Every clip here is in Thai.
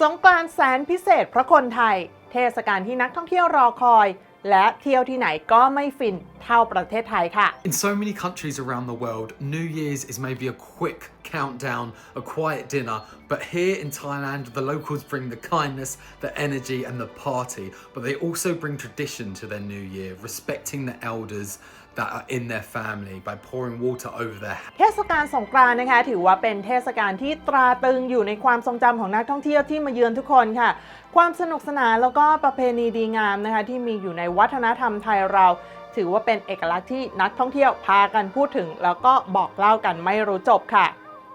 สงกรานต์แสนพิเศษเพราะคนไทย เทศกาลที่นักท่องเที่ยวรอคอย และเที่ยวที่ไหนก็ไม่ฟินเท่าประเทศไทยค่ะ In so many countries around the world, New Year's is maybe a quick countdown, a quiet dinner, but here in Thailand, the locals bring the kindness, the energy, and the party, but they also bring tradition to their New Year, respecting the elders that are in their family by pouring water over their เทศกาลสงกรานต์นะคะ ถือว่าเป็นเทศกาลที่ตราตรึงอยู่ในความทรงจำของนักท่องเที่ยวที่มาเยือนทุกคนค่ะ ความสนุกสนานแล้วก็ประเพณีดีงามนะคะ ที่มีอยู่ในวัฒนธรรมไทยเรา ถือว่าเป็นเอกลักษณ์ที่นักท่องเที่ยวพากันพูดถึง แล้วก็บอกเล่ากันไม่รู้จบค่ะ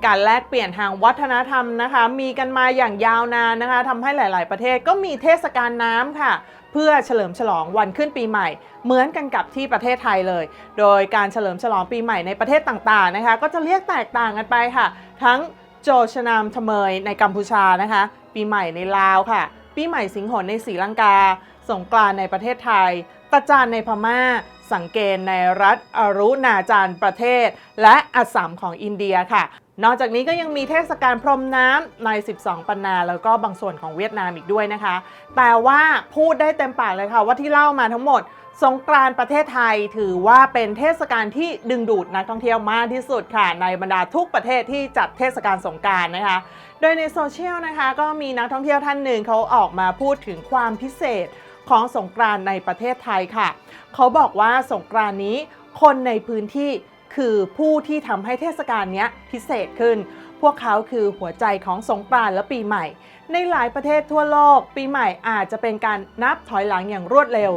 การแลกเปลี่ยนทางวัฒนธรรมนะคะ มีกันมาอย่างยาวนานนะคะทำให้หลาย ๆ ประเทศก็มีเทศกาลน้ำค่ะ เพื่อเฉลิมฉลองวันขึ้นปีใหม่ เหมือนกันกับที่ประเทศไทยเลย โดยการเฉลิมฉลองปีใหม่ในประเทศต่าง ๆ นะคะ ก็จะเรียกแตกต่างกันไปค่ะ ทั้งโจชนามทเมยในกัมพูชานะคะ ปีใหม่ในลาวค่ะ ปีใหม่สิงหนในศรีลังกา สงกรานในประเทศไทยตะจานในพม่าสังเกตในรัฐอรุณาจารประเทศ และอัสสัมของอินเดียค่ะ นอกจากนี้ก็ยังมีเทศกาลพรมน้ำใน 12 ปันนาแล้วก็บางส่วนของเวียดนามอีกด้วยนะคะ แต่ว่าพูดได้เต็มปากเลยค่ะว่าที่เล่ามาทั้งหมดสงกรานต์ประเทศไทยถือว่าเป็นเทศกาลที่ดึงดูดนักท่องเที่ยวมากที่สุดค่ะ ในบรรดาทุกประเทศที่จัดเทศกาลสงกรารนะคะ โดยในโซเชียลนะคะ ก็มีนักท่องเที่ยวท่านหนึ่งเขาออกมาพูดถึงความพิเศษของสงกรานต์ในประเทศไทยค่ะ เขาบอกว่าสงกรานต์นี้คนในพื้นที่ คือผู้ที่ทำให้เทศกาลนี้พิเศษขึ้น พวกเขาคือหัวใจของสงกรานต์และปีใหม่ ในหลายประเทศทั่วโลก ปีใหม่อาจจะเป็นการนับถอยหลังอย่างรวดเร็ว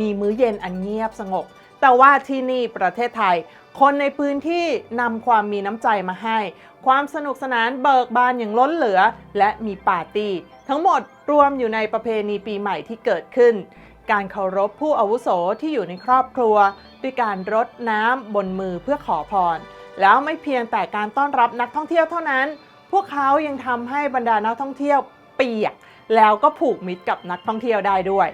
มีมื้อเย็นอันเงียบสงบ แต่ว่าที่นี่ประเทศไทย คนในพื้นที่นำความมีน้ำใจมาให้ ความสนุกสนานเบิกบานอย่างล้นเหลือ และมีปาร์ตี้ ทั้งหมดรวมอยู่ในประเพณีปีใหม่ที่เกิดขึ้น การเคารพผู้อาวุโสที่อยู่ในครอบครัว ด้วยการรดน้ำบนมือเพื่อขอพร แล้วไม่เพียงแต่การต้อนรับนักท่องเที่ยวเท่านั้น พวกเขายังทำให้บรรดานักท่องเที่ยวเปียก แล้วก็ผูกมิตรกับนักท่องเที่ยวได้ด้วย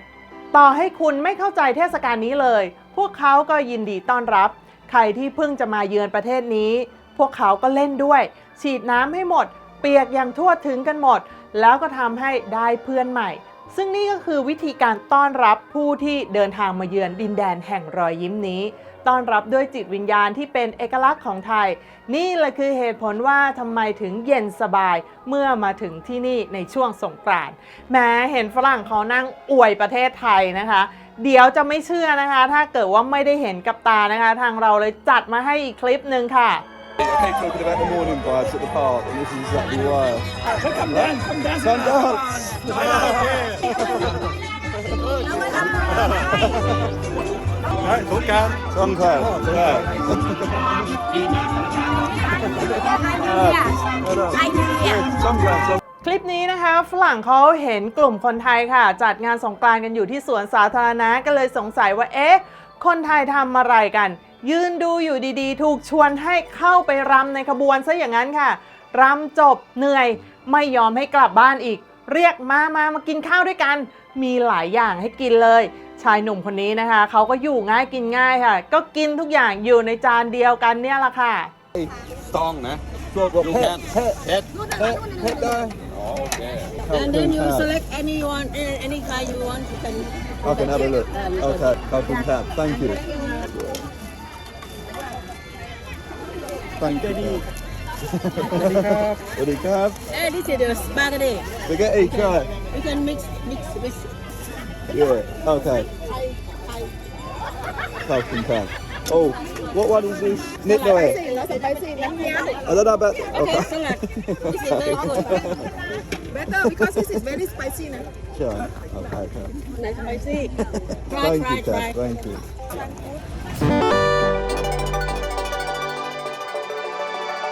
ต่อให้คุณไม่เข้าใจเทศกาลนี้เลย พวกเขาก็ยินดีต้อนรับ ใครที่เพิ่งจะมาเยือนประเทศนี้ พวกเขาก็เล่นด้วย ฉีดน้ำให้หมด เปียกอย่างทั่วถึงกันหมด แล้วก็ทำให้ได้เพื่อนใหม่ ซึ่งนี่ก็คือวิธีการต้อนรับผู้ที่เดินทางมาเยือนดินแดนแห่งรอยยิ้มนี้ ต้อนรับด้วยจิตวิญญาณที่เป็นเอกลักษณ์ของไทย นี่แหละคือเหตุผลว่าทำไมถึงเย็นสบายเมื่อมาถึงที่นี่ในช่วงสงกรานต์แม้เห็นฝรั่งเขานั่งอวยประเทศไทยนะคะ เดี๋ยวจะไม่เชื่อนะคะ ถ้าเกิดว่าไม่ได้เห็นกับตานะคะ ทางเราเลยจัดมาให้อีกคลิปหนึ่งค่ะ I keep talking about the morning vibes at the park, and this is exactly why. Come down, come down. Sun dance! Right, talk down. Sun cloud. Yeah. ไอเดีย Sun cloud. Sun คลิปนี้นะคะฝรั่งเขาเห็นกลุ่มคนไทยค่ะ จัดงานสงกรานต์กันอยู่ที่สวนสาธารณะก็เลยสงสัยว่าเอ๊ะ คนไทยทำอะไรกัน ยืนดูอยู่ดีๆ ถูกชวนให้เข้าไปรำในขบวนซะอย่างนั้นค่ะรำจบเหนื่อยไม่ยอมให้กลับบ้านอีก เรียกมามามากินข้าวด้วยกัน มีหลายอย่างให้กินเลย ชายหนุ่มคนนี้นะคะเขาก็อยู่ง่ายกินง่ายค่ะ ก็กินทุกอย่างอยู่ในจานเดียวกันเนี่ยแหละค่ะ Song, eh? Well, You pet, can. pet, Pet. pet, pet guy. Oh, okay. and then you select any one eh, any car you want you can I can have a look. Okay, Carlton Tab. Thank you. Thank you. Ready, Cab? eh this is the spaghetti Spaghetti, try. you can mix mix with Yeah, okay. Carlton Tab. Oh, what one is this? Nip Noe. I don't know about. okay salad this is very good Better because this is very spicy. Now. Sure. Okay, okay. nice spicy try Thank try you, Tab. try Thank you.